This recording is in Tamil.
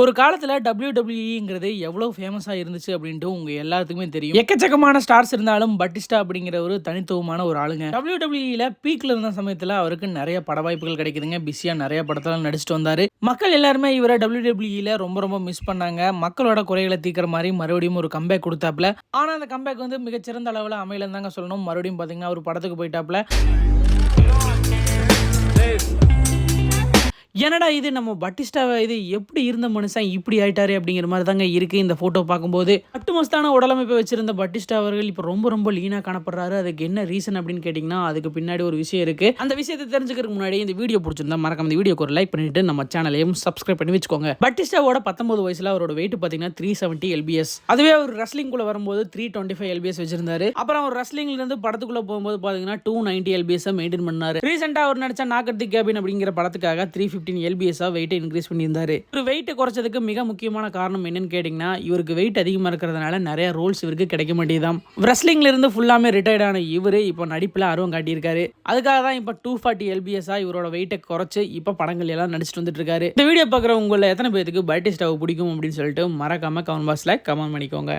ஒரு காலத்தில் டபிள்யூடபிள்யூங்கிறது எவ்வளோ ஃபேமஸாக இருந்துச்சு அப்படின்ட்டு உங்கள் எல்லாத்துக்குமே தெரியும். எக்கச்சக்கமான ஸ்டார்ஸ் இருந்தாலும் பட்டிஸ்டா அப்படிங்கிற ஒரு தனித்துவமான ஒரு ஆளுங்க. டபிள்யூடபிள்யூல பீக்ல இருந்த சமயத்தில் அவருக்கு நிறைய பட வாய்ப்புகள் கிடைக்குதுங்க. பிஸியாக நிறைய படத்தில் நடிச்சிட்டு வந்தார். மக்கள் எல்லாருமே இவரை டபிள்யூடபிள்யூல ரொம்ப ரொம்ப மிஸ் பண்ணாங்க. மக்களோட குறைகளை தீர்க்குற மாதிரி மறுபடியும் ஒரு கம்பேக் கொடுத்தாப்ல ஆனால் அந்த கம்பேக் வந்து மிகச்சிறந்த அளவில் அமையலன்னு தாங்க சொல்லணும். மறுபடியும் பார்த்தீங்கன்னா ஒரு படத்துக்கு போயிட்டாப்புல. என்னடா இது? நம்ம பட்டிஸ்டாவை இது எப்படி இருந்த மனுஷன் இப்படி ஆயிட்டாரு அப்படிங்கிற மாதிரி தாங்க இருக்கு இந்த போட்டோ பார்க்கும்போது. அட்டுமஸ்தான உடலமைப்பை வச்சிருந்த பட்டிஸ்டா அவர்கள் இப்போ ரொம்ப ரொம்ப லீனா காணப்படுறாரு. அதுக்கு என்ன ரீசன் அப்படின்னு கேட்டிங்கன்னா அதுக்கு பின்னாடி ஒரு விஷயம் இருக்கு. அந்த விஷயத்தை தெரிஞ்சுக்கிறதுக்கு முன்னாடி இந்த வீடியோ பிடிச்சிருந்தா மறக்காம இந்த வீடியோக்கு ஒரு லைக் பண்ணிட்டு நம்ம சேனலையும் சப்ஸ்கிரைப் பண்ணி வச்சுக்கோங்க. பட்டிஸ்டாவோட பத்தொன்பது வயசுல அவரோட வெயிட் பார்த்தீங்கன்னா த்ரீ செவன்ட்டி எல்பிஎஸ் அதுவே அவர் wrestling குள்ள வரும்போது த்ரீ டுவெண்ட்டி ஃபைவ் எல்பிஎஸ் வச்சிருந்தாரு. அப்புறம் அவர் wrestlingல இருந்து படத்துக்குள்ள போகும்போது பாத்தீங்கன்னா டூ நைன்டி எல்பிஎஸ் மெயின்டைன் பண்ணாரு. ரீசெண்டா அவர் நடிச்ச நாகர்த்தி கேபின் அப்படிங்கிற படத்துக்காக த்ரீ ஃபிஃப்டி ஃபிஃப்டின் எல்பிஎஸ்ஸாக வெயிட்டை இன்க்ரீஸ் பண்ணியிருந்தாரு. இவர் வெயிட்டை குறைச்சதுக்கு மிக முக்கியமான காரணம் என்னன்னு கேட்டிங்கன்னா இவருக்கு வெயிட் அதிகமாக இருக்கிறதுனால நிறைய ரோல்ஸ் இவருக்கு கிடைக்க மாட்டேதான் ரெஸ்லிங்லேருந்து ஃபுல்லாமே ரிட்டையர்ட் ஆன இவர் இப்போ நடிப்பில் ஆர்வம் காட்டியிருக்காரு. அதுக்காக தான் இப்போ டூ ஃபார்ட்டி எல்பிஎஸ்ஸாக இவரோட வெயிட்டை குறைச்சி இப்போ படங்கள் எல்லாம் நடிச்சிட்டு வந்துட்டு இருக்காரு. இந்த வீடியோ பார்க்குற உங்களை எத்தனை பேருக்கு பட்டிஸ்டாவை பிடிக்கும் அப்படின்னு சொல்லிட்டு மறக்காமல் கமெண்ட் பாக்ஸில் கமெண்ட் பண்ணிக்கோங்க.